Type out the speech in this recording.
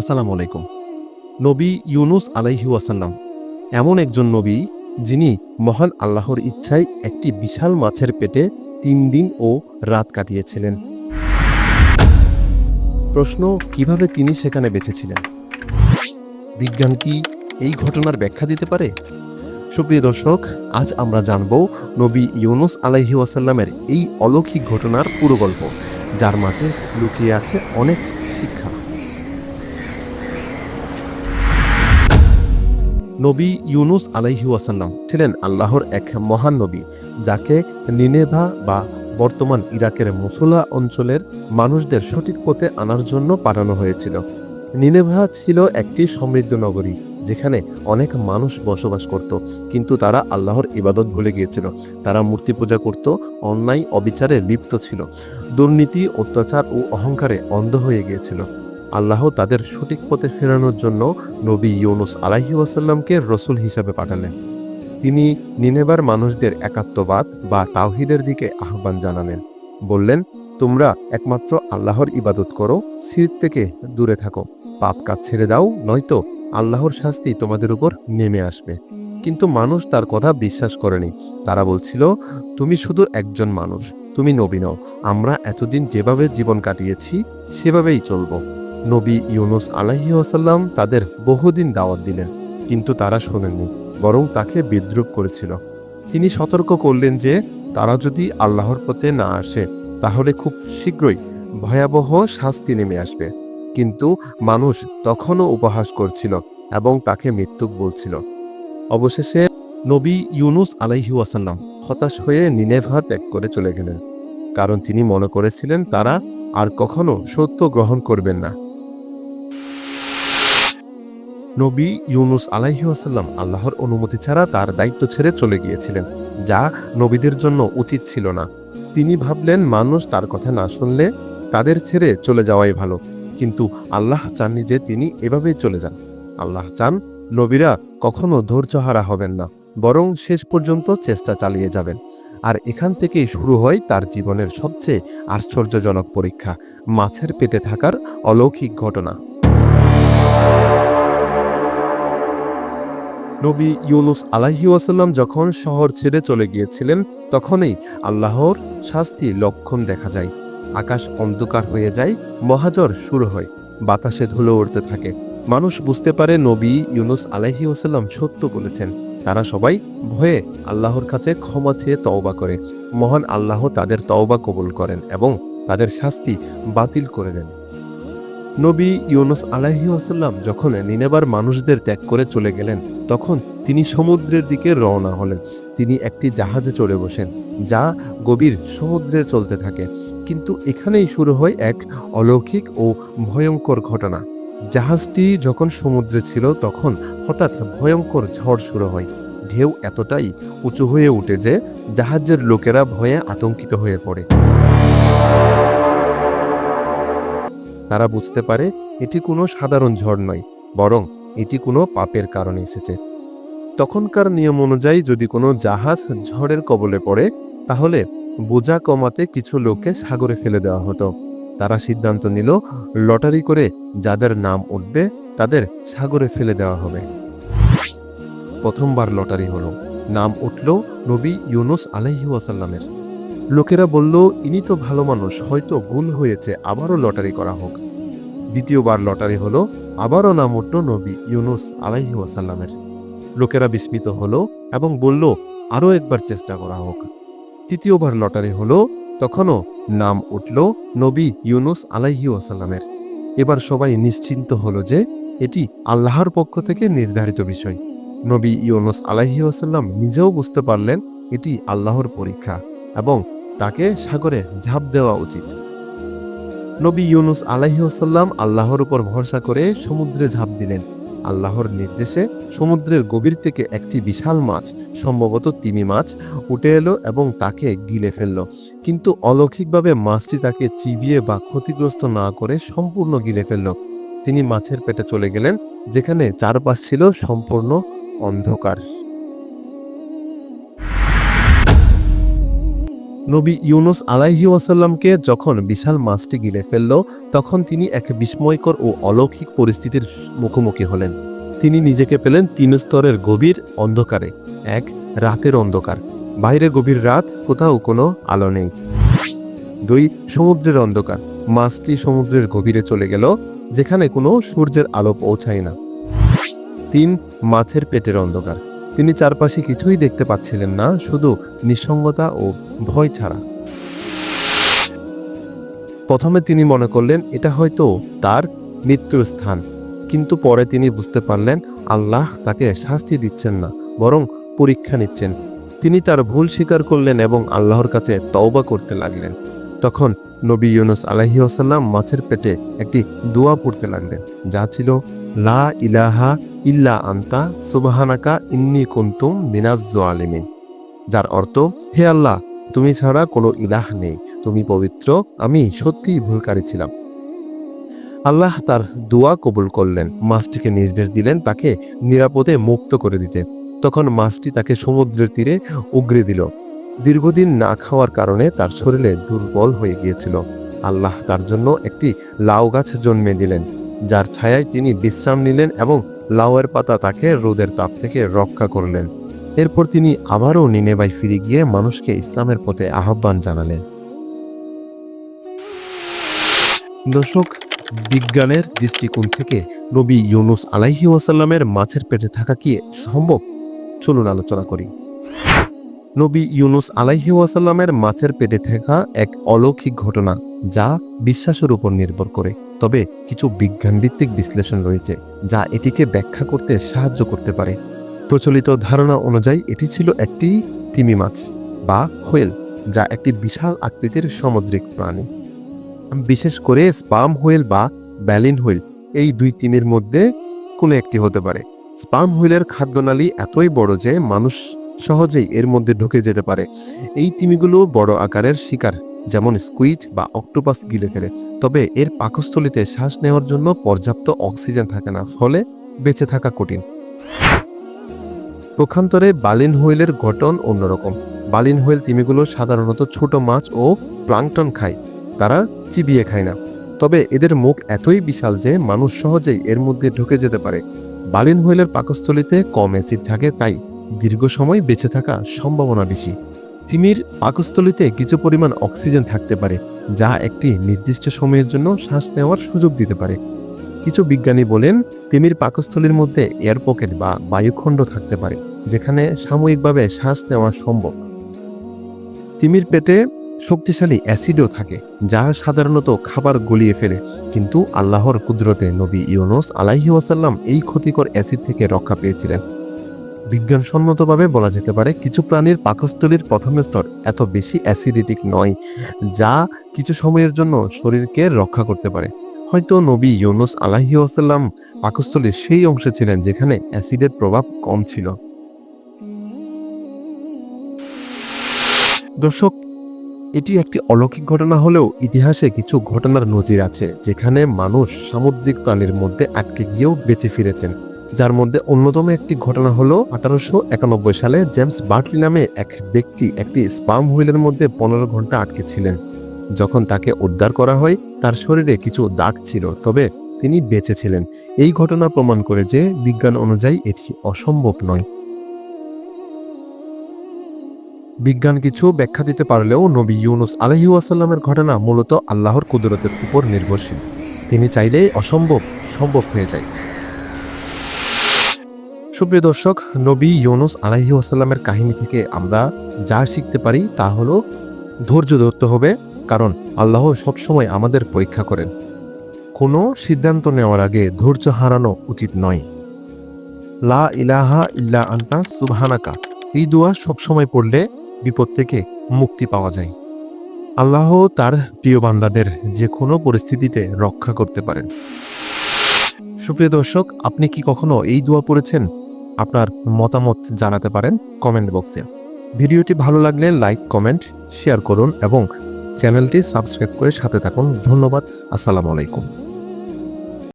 আসসালামু আলাইকুম। নবী ইউনুস আলাইহি ওয়াসাল্লাম এমন একজন নবী যিনি মহান আল্লাহর ইচ্ছায় একটি বিশাল মাছের পেটে তিন দিন ও রাত কাটিয়েছিলেন। প্রশ্ন, কীভাবে তিনি সেখানে বেঁচেছিলেন? বিজ্ঞান কি এই ঘটনার ব্যাখ্যা দিতে পারে? সুপ্রিয় দর্শক, আজ আমরা জানব নবী ইউনুস আলাইহি ওয়াসাল্লামের এই অলৌকিক ঘটনার পুরো গল্প, যার মাঝে লুকিয়ে আছে অনেক শিক্ষা। নবী ইউনুস আলাইহি ওয়াসাল্লাম ছিলেন আল্লাহর এক মহান নবী, যাকে নিনেভা বা বর্তমান ইরাকের মুসলা অঞ্চলের মানুষদের সঠিক পথে আনার জন্য পাঠানো হয়েছিল। নিনেভা ছিল একটি সমৃদ্ধ নগরী, যেখানে অনেক মানুষ বসবাস করত, কিন্তু তারা আল্লাহর ইবাদত ভুলে গিয়েছিল। তারা মূর্তি পূজা করত, অন্যায়, অবিচারে লিপ্ত ছিল। দুর্নীতি, অত্যাচার ও অহংকারে অন্ধ হয়ে গিয়েছিল। আল্লাহ তাদের সঠিক পথে ফেরানোর জন্য নবী ইউনুস আলাহি ওয়াসাল্লামকে রসুল হিসাবে পাঠালেন। তিনি নিনেবার মানুষদের একাত্মবাদ বা তাওহিদের দিকে আহ্বান জানালেন। বললেন, তোমরা একমাত্র আল্লাহর ইবাদত করো সির থেকে দূরে থাকো। পাপ কাজ ছেড়ে দাও, নয়তো আল্লাহর শাস্তি তোমাদের উপর নেমে আসবে। কিন্তু মানুষ তার কথা বিশ্বাস করেনি। তারা বলছিল, তুমি শুধু একজন মানুষ, তুমি নবী নও। আমরা এতদিন যেভাবে জীবন কাটিয়েছি, সেভাবেই চলবো। নবী ইউনুস আলাহি ওয়াসাল্লাম তাদের বহুদিন দাওয়াত দিলেন, কিন্তু তারা শোনেননি, বরং তাকে বিদ্রুপ করেছিল। তিনি সতর্ক করলেন যে, তারা যদি আল্লাহর পথে না আসে, তাহলে খুব শীঘ্রই ভয়াবহ শাস্তি নেমে আসবে। কিন্তু মানুষ তখনও উপহাস করছিল এবং তাকে মৃত্যুক বলছিল। অবশেষে নবী ইউনুস আলাইহি ওয়াসাল্লাম হতাশ হয়ে নিনেভা ত্যাগ করে চলে গেলেন, কারণ তিনি মনে করেছিলেন তারা আর কখনো সত্য গ্রহণ করবেন না। নবী ইউনুস আলাইহি ওয়াসাল্লাম আল্লাহর অনুমতি ছাড়া তার দায়িত্ব ছেড়ে চলে গিয়েছিলেন, যা নবীদের জন্য উচিত ছিল না। তিনি ভাবলেন, মানুষ তার কথা না শুনলে তাদের ছেড়ে চলে যাওয়াই ভালো, কিন্তু আল্লাহ চাননি যে তিনি এভাবেই চলে যান। আল্লাহ চান নবীরা কখনো ধৈর্যহারা হবেন না, বরং শেষ পর্যন্ত চেষ্টা চালিয়ে যাবেন। আর এখান থেকেই শুরু হয় তার জীবনের সবচেয়ে আশ্চর্যজনক পরীক্ষা, মাছের পেটে থাকার অলৌকিক ঘটনা। নবী ইউনুস আলাহি ওয়াসাল্লাম যখন শহর ছেড়ে চলে গিয়েছিলেন, তখনই আল্লাহর শাস্তি লক্ষণ দেখা যায়। আকাশ অন্ধকার হয়ে যায়, মহাজর শুরু হয়, বাতাসে ধুলো উড়তে থাকে। মানুষ বুঝতে পারে নবী ইউনুস আলাহি ওয়াসাল্লাম সত্য বলেছেন। তারা সবাই ভয়ে আল্লাহর কাছে ক্ষমা চেয়ে তওবা করে। মহান আল্লাহ তাদের তওবা কবুল করেন এবং তাদের শাস্তি বাতিল করে দেন। নবী ইউনুস আলাহি ওয়াসাল্লাম যখন নিনেবার মানুষদের ত্যাগ করে চলে গেলেন, তখন তিনি সমুদ্রের দিকে রওনা হলেন। তিনি একটি জাহাজে চড়ে বসেন, যা গভীর সমুদ্রে চলতে থাকে। কিন্তু এখানেই শুরু হয় এক অলৌকিক ও ভয়ঙ্কর ঘটনা। জাহাজটি যখন সমুদ্রে ছিল, তখন হঠাৎ ভয়ঙ্কর ঝড় শুরু হয়। ঢেউ এতটাই উঁচু হয়ে উঠে যে জাহাজের লোকেরা ভয়ে আতঙ্কিত হয়ে পড়ে। তারা বুঝতে পারে এটি কোনো সাধারণ ঝড় নয়, বরং এটি কোনো পাপের কারণে এসেছে। তখনকার নিয়ম অনুযায়ী যদি কোনো জাহাজ ঝড়ের কবলে পড়ে, তাহলে বোঝা কমাতে কিছু লোককে সাগরে ফেলে দেওয়া হতো। তারা সিদ্ধান্ত নিল, লটারি করে যাদের নাম উঠবে, তাদের সাগরে ফেলে দেওয়া হবে। প্রথমবার লটারি হলো। নাম উঠল নবী ইউনুস আলাইহি ওয়াসাল্লামের। লোকেরা বলল, ইনি তো ভালো মানুষ, হয়তো ভুল হয়েছে, আবারও লটারি করা হোক। দ্বিতীয়বার লটারি হলো আবারও নাম উঠল নবী ইউনুস আলাইহি ওয়াসাল্লামের। লোকেরা বিস্মিত হলো এবং বলল, আরও একবার চেষ্টা করা হোক। তৃতীয়বার লটারি হলো, তখনও নাম উঠল নবী ইউনুস আলাইহি ওয়াসাল্লামের। এবার সবাই নিশ্চিন্ত হলো যে এটি আল্লাহর পক্ষ থেকে নির্ধারিত বিষয়। নবী ইউনুস আলাইহি ওয়াসাল্লাম নিজেও বুঝতে পারলেন এটি আল্লাহর পরীক্ষা এবং তাকে সাগরে ঝাঁপ দেওয়া উচিত। নবী ইউনুস আলাইসাল্লাম আল্লাহর উপর ভরসা করে সমুদ্রে ঝাঁপ দিলেন। আল্লাহর নির্দেশে সমুদ্রের গভীর থেকে একটি বিশাল মাছ, সম্ভবত তিমি মাছ, উঠে এলো এবং তাকে গিলে ফেলল। কিন্তু অলৌকিকভাবে মাছটি তাকে চিবিয়ে বা ক্ষতিগ্রস্ত না করে সম্পূর্ণ গিলে ফেলল। তিনি মাছের পেটে চলে গেলেন, যেখানে চারপাশ ছিল সম্পূর্ণ অন্ধকার। নবী ইউনুস আলাইহি ওয়াসাল্লামকে যখন বিশাল মাছটি গিলে ফেলল, তখন তিনি এক বিস্ময়কর ও অলৌকিক পরিস্থিতির মুখোমুখি হলেন। তিনি নিজেকে পেলেন তিন স্তরের গভীর অন্ধকারে, এক রাতের অন্ধকার। বাইরে গভীর রাত কোথাও কোনো আলো নেই। দুই, সমুদ্রের অন্ধকার। মাছটি সমুদ্রের গভীরে চলে গেল, যেখানে কোনো সূর্যের আলো পৌঁছায় না। তিন, মাছের পেটের অন্ধকার। তিনি চারপাশে কিছুই দেখতে পাচ্ছিলেন না, শুধু নিঃসঙ্গতা ও ভয় ছাড়া। প্রথমে তিনি মনে করলেন, এটা হয়তো তার মৃত্যুর স্থান। কিন্তু পরে তিনি বুঝতে পারলেন, আল্লাহ তাকে শাস্তি দিচ্ছেন না, বরং পরীক্ষা নিচ্ছেন। তিনি তার ভুল স্বীকার করলেন এবং আল্লাহর কাছে তওবা করতে লাগলেন। তখন নবী ইউনুস আলাহি ওসাল্লাম মাছের পেটে একটি দোয়া পড়তে লাগলেন, যা ছিল লা ইলাহা ইল্লা আন্তা, সুবাহানাকা ইন্নি কুন্তুম মিনাজ আলিমিন যার অর্থ, হে আল্লাহ, তুমি ছাড়া কোনো ইলাহ নেই, তুমি পবিত্র, আমি সত্যিই ভুলকারী ছিলাম। আল্লাহ তার দোয়া কবুল করলেন, মাছটিকে নির্দেশ দিলেন তাকে নিরাপদে মুক্ত করে দিতে। তখন মাছটি তাকে সমুদ্রের তীরে উগরে দিল। দীর্ঘদিন না খাওয়ার কারণে তার শরীরে দুর্বল হয়ে গিয়েছিল। আল্লাহ তার জন্য একটি লাউ গাছ জন্মে দিলেন। যার ছায়ায় তিনি বিশ্রাম নিলেন এবং লাউয়ের পাতা তাকে রোদের তাপ থেকে রক্ষা করলেন। এরপর তিনি আবারও নিনেবাই ফিরে গিয়ে মানুষকে ইসলামের পথে আহ্বান জানালেন। দর্শক, বিজ্ঞানের দৃষ্টিকোণ থেকে নবী ইউনুস আলাইহি ওয়াসাল্লামের মাছের পেটে থাকা কি সম্ভব? চলুন আলোচনা করি। নবী ইউনুস আলাইহি ওয়াসাল্লামের মাছের পেটে থাকা এক অলৌকিক ঘটনা যা বিশ্বাসের উপর নির্ভর করে। তবে কিছু বিজ্ঞানভিত্তিক বিশ্লেষণ রয়েছে যা এটিকে ব্যাখ্যা করতে সাহায্য করতে পারে। প্রচলিত ধারণা অনুযায়ী এটি ছিল একটি তিমি মাছ বা হোয়েল, যা একটি বিশাল আকৃতির সামুদ্রিক প্রাণী। বিশেষ করে স্পাম হোয়েল বা ব্যালিন হোয়েল, এই দুই তিমির মধ্যে কোনো একটি হতে পারে। স্পাম হুইলের খাদ্যনালী এতই বড় যে মানুষ সহজেই এর মধ্যে ঢুকে যেতে পারে। এই তিমিগুলো বড় আকারের শিকার, যেমন স্কুইড বা অক্টোপাস গিলে ফেলে। তবে এর পাকস্থলিতে শ্বাস নেওয়ার জন্য পর্যাপ্ত অক্সিজেন থাকে না, ফলে বেঁচে থাকা কঠিন। পক্ষান্তরে বালিন হুইলের গঠন অন্যরকম। বালিন হুইল তিমিগুলো সাধারণত ছোট মাছ ও প্লাংটন খায়, তারা চিবিয়ে খায় না। তবে এদের মুখ এতই বিশাল যে মানুষ সহজেই এর মধ্যে ঢুকে যেতে পারে। বালিন হুইলের পাকস্থলিতে কম অ্যাসিড থাকে, তাই দীর্ঘ সময় বেঁচে থাকা সম্ভাবনা বেশি। তিমির পাকস্থলিতে কিছু পরিমাণ অক্সিজেন থাকতে পারে, যা একটি নির্দিষ্ট সময়ের জন্য শ্বাস নেওয়ার সুযোগ দিতে পারে। কিছু বিজ্ঞানী বলেন, তিমির পাকস্থলীর মধ্যে এয়ার পকেট বা বায়ুখণ্ড থাকতে পারে, যেখানে সাময়িকভাবে শ্বাস নেওয়া সম্ভব। তিমির পেটে শক্তিশালী অ্যাসিডও থাকে, যা সাধারণত খাবার গলিয়ে ফেলে, কিন্তু আল্লাহর কুদরতে নবী ইউনুস আলাইহি ওয়াসাল্লাম এই ক্ষতিকর অ্যাসিড থেকে রক্ষা পেয়েছিলেন। বিজ্ঞানসম্মতভাবে বলা যেতে পারে কিছু প্রাণীর পাকস্থলীর প্রথম স্তর এত বেশি অ্যাসিডিটিক নয়, যা কিছু সময়ের জন্য শরীরকে রক্ষা করতে পারে। হয়তো নবী ইউনুস আলাহি ওয়াসাল্লাম পাকস্থলীর সেই অংশে ছিলেন যেখানে অ্যাসিডের প্রভাব কম ছিল। দর্শক, এটি একটি অলৌকিক ঘটনা হলেও ইতিহাসে কিছু ঘটনার নজির আছে, যেখানে মানুষ সামুদ্রিক প্রাণীর মধ্যে আটকে গিয়েও বেঁচে ফিরেছেন। যার মধ্যে অন্যতম একটি ঘটনা হলো আঠারোশো একানব্বই সালে জেমস বার্টলি নামে এক ব্যক্তি একটি স্পাম হুইলের মধ্যে পনেরো ঘণ্টা আটকে ছিলেন। যখন তাকে উদ্ধার করা হয়, তার শরীরে কিছু দাগ ছিল, তবে তিনি বেঁচে ছিলেন। এই ঘটনা প্রমাণ করে যে বিজ্ঞান অনুযায়ী এটি অসম্ভব নয়। বিজ্ঞান কিছু ব্যাখ্যা দিতে পারলেও নবী ইউনুস আলহি ওয়াসাল্লামের ঘটনা মূলত আল্লাহর কুদরতের উপর নির্ভরশীল। তিনি চাইলেই অসম্ভব সম্ভব হয়ে যায়। সুপ্রিয় দর্শক, নবী ইউনুস আলাহি ওয়াসাল্লামের কাহিনী থেকে আমরা যা শিখতে পারি তা হলো ধৈর্য ধরতে হবে, কারণ আল্লাহ সবসময় আমাদের পরীক্ষা করেন। কোনো সিদ্ধান্ত নেওয়ার আগে ধৈর্য হারানো উচিত নয়। লা ইলাহা ইল্লা আন্তা সুবহানাকা, এই দোয়া সবসময় পড়লে বিপদ থেকে মুক্তি পাওয়া যায়। আল্লাহ তার প্রিয় বান্দাদের যে কোনো পরিস্থিতিতে রক্ষা করতে পারেন। সুপ্রিয় দর্শক, আপনি কি কখনো এই দোয়া পড়েছেন? আপনার মতামত জানাতে পারেন কমেন্ট বক্সে। ভিডিওটি ভালো লাগলে লাইক, কমেন্ট, শেয়ার করুন এবং চ্যানেলটি সাবস্ক্রাইব করে সাথে থাকুন। ধন্যবাদ, আসসালামু আলাইকুম।